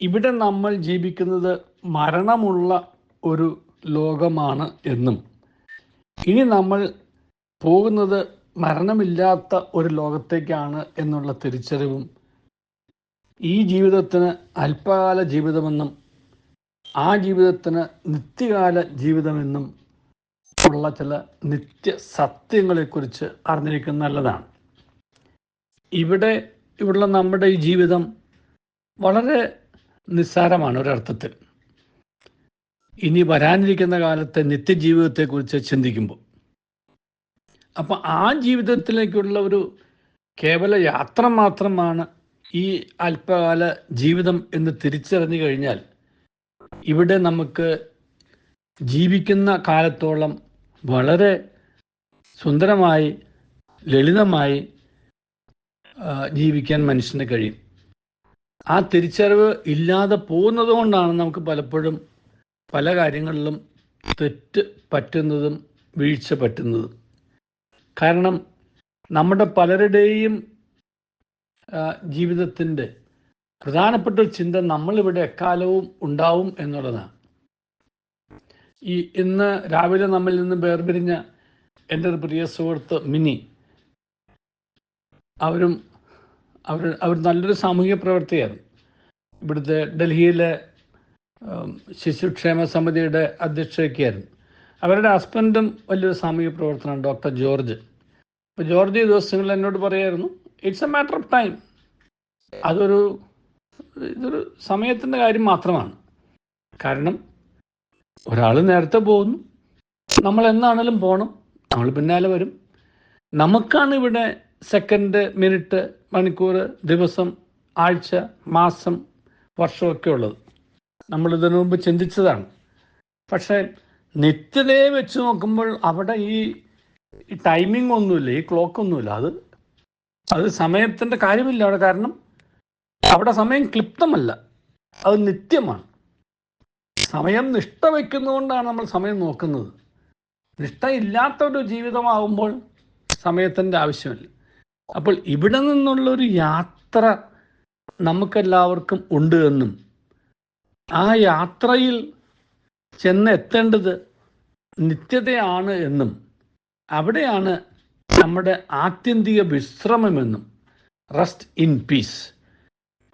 ഇവിടെ നമ്മൾ ജീവിക്കുന്നത് മരണമുള്ള ഒരു ലോകമാണ് എന്നും. ഇനി നമ്മൾ പോകുന്നത് മരണമില്ലാത്ത ഒരു ലോകത്തേക്കാണ് എന്നുള്ള തിരിച്ചറിവും ഈ ജീവിതത്തിന് അല്പകാല ജീവിതമെന്നും ആ ജീവിതത്തിന് നിത്യകാല ജീവിതമെന്നും ഉള്ള ചില നിത്യ സത്യങ്ങളെക്കുറിച്ച് അറിഞ്ഞിരിക്കുന്നത് നല്ലതാണ്. ഇവിടെ ഇവിടെ നമ്മുടെ ഈ ജീവിതം വളരെ നിസ്സാരമാണ് ഒരർത്ഥത്തിൽ. ഇനി വരാനിരിക്കുന്ന കാലത്തെ നിത്യജീവിതത്തെക്കുറിച്ച് ചിന്തിക്കുമ്പോൾ. അപ്പം ആ ജീവിതത്തിലേക്കുള്ള ഒരു കേവല യാത്ര മാത്രമാണ് ഈ അല്പകാല ജീവിതം എന്ന് തിരിച്ചറിഞ്ഞു കഴിഞ്ഞാൽ ഇവിടെ നമുക്ക് ജീവിക്കുന്ന കാലത്തോളം വളരെ സുന്ദരമായി ലളിതമായി ജീവിക്കാൻ മനുഷ്യന് കഴിയും. ആ തിരിച്ചറിവ് ഇല്ലാതെ പോകുന്നത് കൊണ്ടാണ് നമുക്ക് പലപ്പോഴും പല കാര്യങ്ങളിലും തെറ്റ് പറ്റുന്നതും വീഴ്ച പറ്റുന്നതും. കാരണം നമ്മുടെ പലരുടെയും ജീവിതത്തിന്റെ പ്രധാനപ്പെട്ട ഒരു ചിന്ത നമ്മളിവിടെ എക്കാലവും ഉണ്ടാവും എന്നുള്ളതാണ്. ഈ ഇന്ന് രാവിലെ നമ്മിൽ നിന്ന് വേർപിരിഞ്ഞ എന്റെ ഒരു പ്രിയ സുഹൃത്ത് മിനി അവരും അവർ അവർ നല്ലൊരു സാമൂഹിക പ്രവർത്തകയായിരുന്നു ഇവിടുത്തെ ഡൽഹിയിലെ ശിശുക്ഷേമ സമിതിയുടെ അധ്യക്ഷയൊക്കെയായിരുന്നു അവരുടെ ഹസ്ബൻഡും വലിയൊരു സാമൂഹ്യ പ്രവർത്തനമാണ് ഡോക്ടർ ജോർജ്. അപ്പോൾ ജോർജ് ഈ ദിവസങ്ങളിൽ എന്നോട് പറയായിരുന്നു it's a matter of time അതൊരു ഇതൊരു സമയത്തിന്റെ കാര്യം മാത്രമാണ്. കാരണം ഒരാൾ നേരത്തെ പോകുന്നു നമ്മൾ എന്നാണേലും പോകണം നമ്മൾ പിന്നാലെ വരും. നമുക്കാണ് ഇവിടെ സെക്കൻഡ് മിനിറ്റ് മണിക്കൂർ ദിവസം ആഴ്ച മാസം വർഷമൊക്കെ ഉള്ളത്. നമ്മൾ ഇതിനു മുമ്പ് ചിന്തിച്ചതാണ്. പക്ഷേ നിത്യതയെ വെച്ച് നോക്കുമ്പോൾ അവിടെ ഈ ടൈമിംഗ് ഒന്നുമില്ല ഈ ക്ലോക്ക് ഒന്നുമില്ല. അത് അത് സമയത്തിന്റെ കാര്യമില്ല അവിടെ. കാരണം അവിടെ സമയം ക്ലിപ്തമല്ല. അത് നിത്യമാണ്. സമയം നിഷ്ഠ വയ്ക്കുന്നതുകൊണ്ടാണ് നമ്മൾ സമയം നോക്കുന്നത്. നിഷ്ഠയില്ലാത്ത ഒരു ജീവിതമാകുമ്പോൾ സമയത്തിന്റെ ആവശ്യമില്ല. അപ്പോൾ ഇവിടെ നിന്നുള്ളൊരു യാത്ര നമുക്കെല്ലാവർക്കും ഉണ്ട് എന്നും. ആ യാത്രയിൽ ചെന്ന് എത്തേണ്ടത് നിത്യതയാണ് എന്നും. അവിടെയാണ് നമ്മുടെ ആത്യന്തിക വിശ്രമമെന്നും. റെസ്റ്റ് ഇൻ പീസ്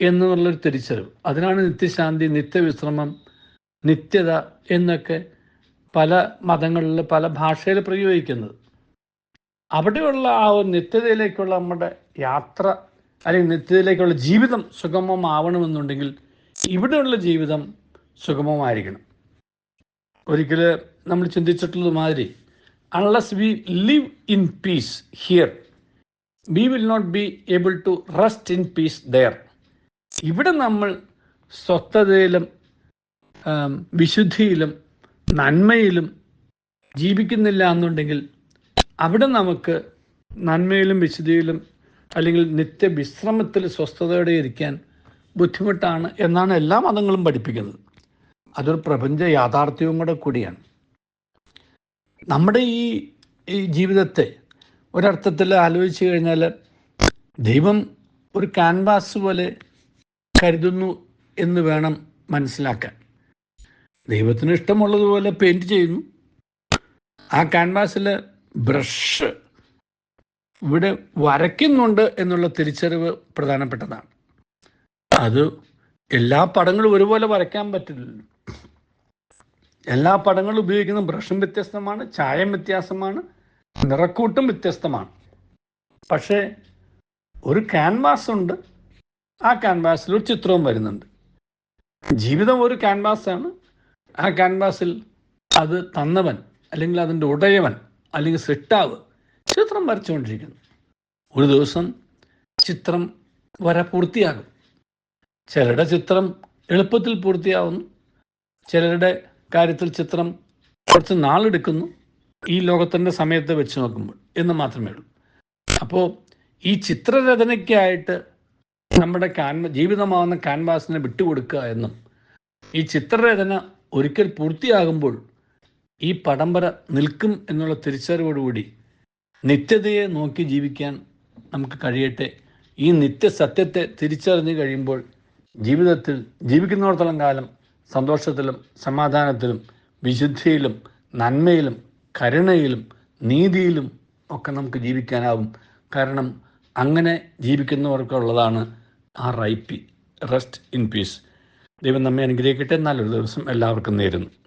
എന്നുള്ളൊരു തിരിച്ചറിവ്. അതിനാണ് നിത്യശാന്തി നിത്യവിശ്രമം നിത്യത എന്നൊക്കെ പല മതങ്ങളിൽ പല ഭാഷയിൽ പ്രയോഗിക്കുന്നത്. അവിടെയുള്ള ആ ഒരു നിത്യതയിലേക്കുള്ള നമ്മുടെ യാത്ര അല്ലെങ്കിൽ നിത്യത്തിലേക്കുള്ള ജീവിതം സുഗമമാവണമെന്നുണ്ടെങ്കിൽ ഇവിടെയുള്ള ജീവിതം സുഗമമായിരിക്കണം. ഒരിക്കൽ നമ്മൾ ചിന്തിച്ചിട്ടുള്ളത് മാതിരി unless we live in peace here we will not be able to rest in peace there ഇവിടെ നമ്മൾ സ്വസ്ഥതയിലും വിശുദ്ധിയിലും നന്മയിലും ജീവിക്കുന്നില്ല എന്നുണ്ടെങ്കിൽ അവിടെ നമുക്ക് നന്മയിലും വിശുദ്ധിയിലും അല്ലെങ്കിൽ നിത്യവിശ്രമത്തിൽ സ്വസ്ഥതയോടെ ഇരിക്കാൻ ബുദ്ധിമുട്ടാണ് എന്നാണ് എല്ലാ മതങ്ങളും പഠിപ്പിക്കുന്നത്. അതൊരു പ്രപഞ്ച യാഥാർത്ഥ്യവും കൂടെ കൂടിയാണ്. നമ്മുടെ ഈ ഈ ജീവിതത്തെ ഒരർത്ഥത്തിൽ ആലോചിച്ച് കഴിഞ്ഞാൽ ദൈവം ഒരു ക്യാൻവാസ് പോലെ കരുതുന്നു എന്ന് വേണം മനസ്സിലാക്കാൻ. ദൈവത്തിന് ഇഷ്ടമുള്ളതുപോലെ പെയിന്റ് ചെയ്യുന്നു. ആ ക്യാൻവാസിൽ ബ്രഷ് ഇവിടെ വരയ്ക്കുന്നുണ്ട് എന്നുള്ള തിരിച്ചറിവ് പ്രധാനപ്പെട്ടതാണ്. അത് എല്ലാ പടങ്ങളും ഒരുപോലെ വരയ്ക്കാൻ പറ്റില്ലല്ലോ എല്ലാ പടങ്ങളും ഉപയോഗിക്കുന്ന ബ്രഷും വ്യത്യസ്തമാണ് ചായം വ്യത്യാസമാണ് നിറക്കൂട്ടും വ്യത്യസ്തമാണ്. പക്ഷേ ഒരു ക്യാൻവാസ് ഉണ്ട്. ആ ക്യാൻവാസിൽ ഒരു ചിത്രവും വരുന്നുണ്ട്. ജീവിതം ഒരു ക്യാൻവാസാണ് ആ ക്യാൻവാസിൽ അത് തന്നവൻ അല്ലെങ്കിൽ അതിന്റെ ഉടയവൻ അല്ലെങ്കിൽ സിട്ടാവ് ചിത്രം വരച്ചുകൊണ്ടിരിക്കുന്നു. ഒരു ദിവസം ചിത്രം വര പൂർത്തിയാകും. ചിലരുടെ ചിത്രം എളുപ്പത്തിൽ പൂർത്തിയാവുന്നു. ചിലരുടെ കാര്യത്തിൽ ചിത്രം കുറച്ച് നാളെടുക്കുന്നു. ഈ ലോകത്തിന്റെ സമയത്ത് വെച്ച് നോക്കുമ്പോൾ എന്ന് മാത്രമേ ഉള്ളൂ. അപ്പോൾ ഈ ചിത്രരചനയ്ക്കായിട്ട് നമ്മുടെ കാൻവ ജീവിതമാവുന്ന ക്യാൻവാസിനെ വിട്ടുകൊടുക്കുക എന്നും ഈ ചിത്രരചന ഒരിക്കൽ പൂർത്തിയാകുമ്പോൾ ഈ പടംബര നിൽക്കും എന്നുള്ള തിരിച്ചറിവോടുകൂടി നിത്യതയെ നോക്കി ജീവിക്കാൻ നമുക്ക് കഴിയട്ടെ. ഈ നിത്യസത്യത്തെ തിരിച്ചറിഞ്ഞു കഴിയുമ്പോൾ ജീവിതത്തിൽ ജീവിക്കുന്നിടത്തോളം കാലം സന്തോഷത്തിലും സമാധാനത്തിലും വിശുദ്ധിയിലും നന്മയിലും കരുണയിലും നീതിയിലും ഒക്കെ നമുക്ക് ജീവിക്കാനാവും. കാരണം അങ്ങനെ ജീവിക്കുന്നവർക്കുള്ളതാണ് ആ റൈപ്പി. Rest in piece. ദൈവം നമ്മെ അനുഗ്രഹിക്കട്ടെ. നല്ലൊരു ദിവസം എല്ലാവർക്കും നേരുന്നു.